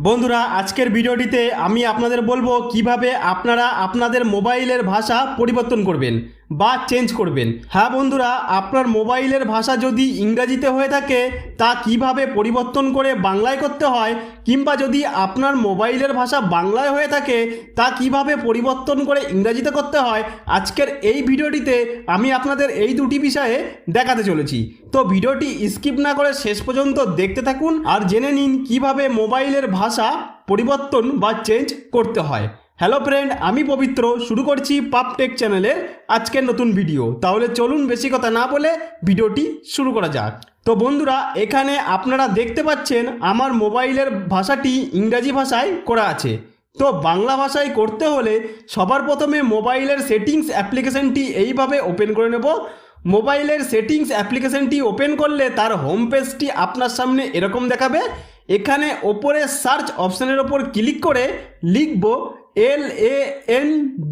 বন্ধুরা আজকের ভিডিওটিতে আমি আপনাদের বলব কীভাবে আপনারা আপনাদের মোবাইলের ভাষা পরিবর্তন করবেন। বা চেঞ্জ করবেন। হ্যাঁ বন্ধুরা, আপনার মোবাইলের ভাষা যদি ইংরাজিতে হয়ে থাকে, তা কীভাবে পরিবর্তন করে বাংলায় করতে হয়, কিংবা যদি আপনার মোবাইলের ভাষা বাংলায় হয়ে থাকে, তা কীভাবে পরিবর্তন করে ইংরাজিতে করতে হয়, আজকের এই ভিডিওটিতে আমি আপনাদের এই দুটি বিষয়ে দেখাতে চলেছি। তো ভিডিওটি স্কিপ না করে শেষ পর্যন্ত দেখতে থাকুন, আর জেনে নিন কীভাবে মোবাইলের ভাষা পরিবর্তন বা চেঞ্জ করতে হয়। হ্যালো ফ্রেন্ড আমি পবিত্র। শুরু করছি পাপ টেক চ্যানেলের আজকের নতুন ভিডিও তাহলে চলুন বেশি কথা না বলে ভিডিওটি শুরু করা যাক। তো বন্ধুরা, এখানে আপনারা দেখতে পাচ্ছেন আমার মোবাইলের ভাষাটি ইংরাজি ভাষায় করা আছে। তো বাংলা ভাষায় করতে হলে সবার প্রথমে মোবাইলের সেটিংস অ্যাপ্লিকেশনটি এইভাবে ওপেন করে নেব। মোবাইলের সেটিংস অ্যাপ্লিকেশনটি ওপেন করলে তার হোম পেজটি আপনার সামনে এরকম দেখাবে। এখানে ওপরে সার্চ অপশানের ওপর ক্লিক করে লিখব L A N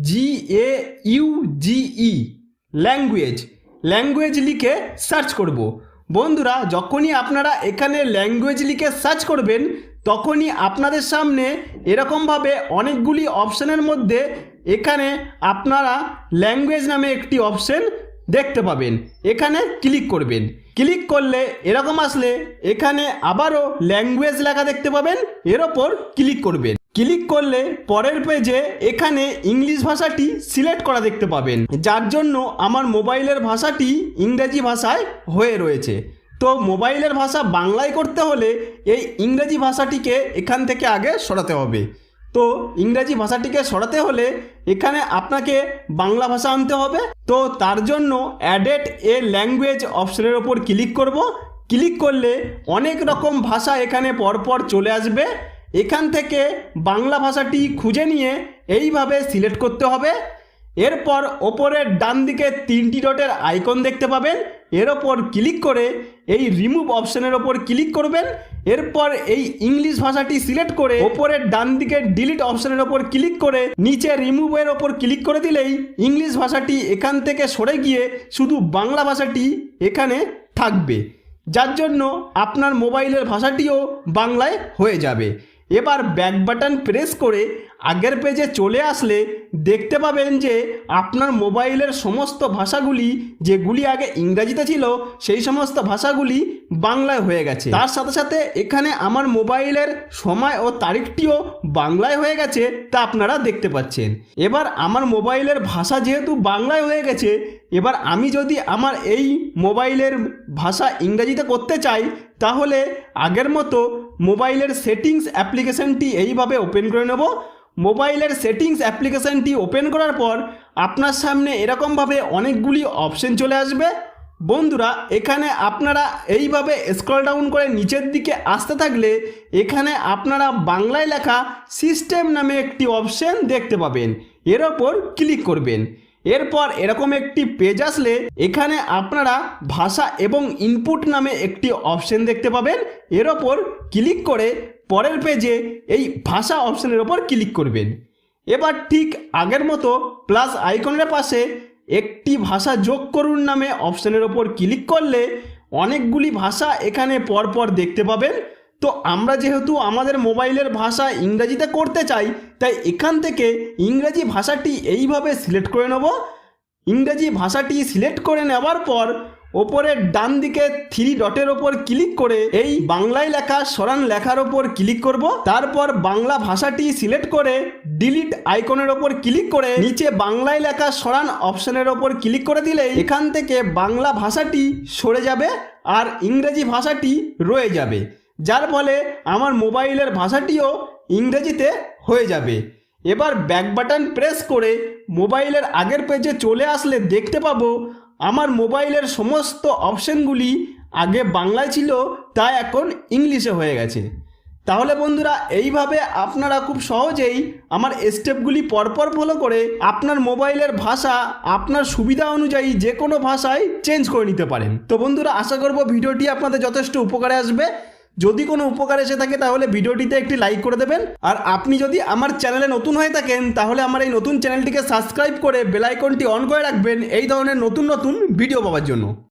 G U A G E language language লিখে সার্চ করব। বন্ধুরা, যখনই আপনারা এখানে ল্যাঙ্গুয়েজ লিখে সার্চ করবেন, তখনই আপনাদের সামনে এরকমভাবে অনেকগুলি অপশানের মধ্যে এখানে আপনারা ল্যাঙ্গুয়েজ নামে একটি অপশন দেখতে পাবেন। এখানে ক্লিক করবেন। ক্লিক করলে এরকম আসলে এখানে আবারও ল্যাঙ্গুয়েজ লেখা দেখতে পাবেন, এর ওপর ক্লিক করবেন। ক্লিক করলে পরের পেজে এখানে ইংলিশ ভাষাটি সিলেক্ট করা দেখতে পাবেন। যার জন্য আমার মোবাইলের ভাষাটি ইংরেজি ভাষায় হয়ে রয়েছে। তো মোবাইলের ভাষা বাংলায় করতে হলে এই ইংরেজি ভাষাটিকে এখান থেকে আগে সরাতে হবে। তো ইংরাজি ভাষাটিকে সরাতে হলে এখানে আপনাকে বাংলা ভাষা আনতে হবে। তো তার জন্য অ্যাডেট এ ল্যাঙ্গুয়েজ অপশনের ওপর ক্লিক করব। ক্লিক করলে অনেক রকম ভাষা এখানে পরপর চলে আসবে। এখান থেকে বাংলা ভাষাটি খুঁজে নিয়ে এইভাবে সিলেক্ট করতে হবে। এরপর ওপরের ডান দিকে তিনটি ডটের আইকন দেখতে পাবেন। এর ওপর ক্লিক করে এই রিমুভ অপশনের ওপর ক্লিক করবেন। এরপর এই ইংলিশ ভাষাটি সিলেক্ট করে ওপরের ডান দিকে ডিলিট অপশনের ওপর ক্লিক করে নিচে রিমুভের ওপর ক্লিক করে দিলেই ইংলিশ ভাষাটি এখান থেকে সরে গিয়ে শুধু বাংলা ভাষাটি এখানে থাকবে। যার জন্য আপনার মোবাইলের ভাষাটিও বাংলায় হয়ে যাবে। এবার ব্যাক বাটন প্রেস করে আগের পেজে চলে আসলে দেখতে পাবেন যে আপনার মোবাইলের সমস্ত ভাষাগুলি যেগুলি আগে ইংরাজিতে ছিল, সেই সমস্ত ভাষাগুলি বাংলায় হয়ে গেছে। তার সাথে সাথে এখানে আমার মোবাইলের সময় ও তারিখটিও বাংলায় হয়ে গেছে, তা আপনারা দেখতে পাচ্ছেন। এবার আমার মোবাইলের ভাষা যেহেতু বাংলায় হয়ে গেছে, এবার আমি যদি আমার এই মোবাইলের ভাষা ইংরাজিতে করতে চাই, তাহলে আগের মতো মোবাইলের সেটিংস অ্যাপ্লিকেশনটি এইভাবে ওপেন করে নেব। মোবাইলের সেটিংস অ্যাপ্লিকেশনটি ওপেন করার পর আপনার সামনে এরকমভাবে অনেকগুলি অপশন চলে আসবে। বন্ধুরা, এখানে আপনারা এইভাবে স্ক্রল ডাউন করে নিচের দিকে আসতে থাকলে এখানে আপনারা বাংলায় লেখা সিস্টেম নামে একটি অপশন দেখতে পাবেন। এর ওপর ক্লিক করবেন। এরপর এরকম একটি পেজ আসলে এখানে আপনারা ভাষা এবং ইনপুট নামে একটি অপশন দেখতে পাবেন। এর ওপর ক্লিক করে পরের পেজে এই ভাষা অপশনের ওপর ক্লিক করবেন। এবার ঠিক আগের মতো প্লাস আইকনের পাশে একটি ভাষা যোগ করুন নামে অপশনের ওপর ক্লিক করলে অনেকগুলি ভাষা এখানে পরপর দেখতে পাবেন। তো আমরা যেহেতু আমাদের মোবাইলের ভাষা ইংরাজিতে করতে চাই, তাই এখান থেকে ইংরাজি ভাষাটি এইভাবে সিলেক্ট করে নেব। ইংরাজি ভাষাটি সিলেক্ট করে নেওয়ার পর ওপরের ডান দিকে থ্রি ডটের ওপর ক্লিক করে এই বাংলায় লেখা সরান লেখার ওপর ক্লিক করব। তারপর বাংলা ভাষাটি সিলেক্ট করে ডিলিট আইকনের ওপর ক্লিক করে নিচে বাংলায় লেখা সরান অপশনের ওপর ক্লিক করে দিলে এখান থেকে বাংলা ভাষাটি সরে যাবে আর ইংরেজি ভাষাটি রয়ে যাবে। যার ফলে আমার মোবাইলের ভাষাটিও ইংরেজিতে হয়ে যাবে। এবার ব্যাক বাটন প্রেস করে মোবাইলের আগের পেজে চলে আসলে দেখতে পাবো আমার মোবাইলের সমস্ত অপশানগুলি আগে বাংলায় ছিল, তা এখন ইংলিশে হয়ে গেছে। তাহলে বন্ধুরা, এইভাবে আপনারা খুব সহজেই আমার স্টেপগুলি পরপর ফলো করে আপনার মোবাইলের ভাষা, আপনার সুবিধা অনুযায়ী যে কোনো ভাষায় চেঞ্জ করে নিতে পারেন। তো বন্ধুরা, আশা করব ভিডিওটি আপনাদের যথেষ্ট উপকারে আসবে। যদি কোনো উপকার এসে থাকে, তাহলে ভিডিওটিতে একটি লাইক করে দেবেন। আর আপনি যদি আমার চ্যানেলে নতুন হয়ে থাকেন, তাহলে আমার এই নতুন চ্যানেলটিকে সাবস্ক্রাইব করে বেলাইকনটি অন করে রাখবেন। এই ধরনের নতুন নতুন ভিডিও পাওয়ার জন্য।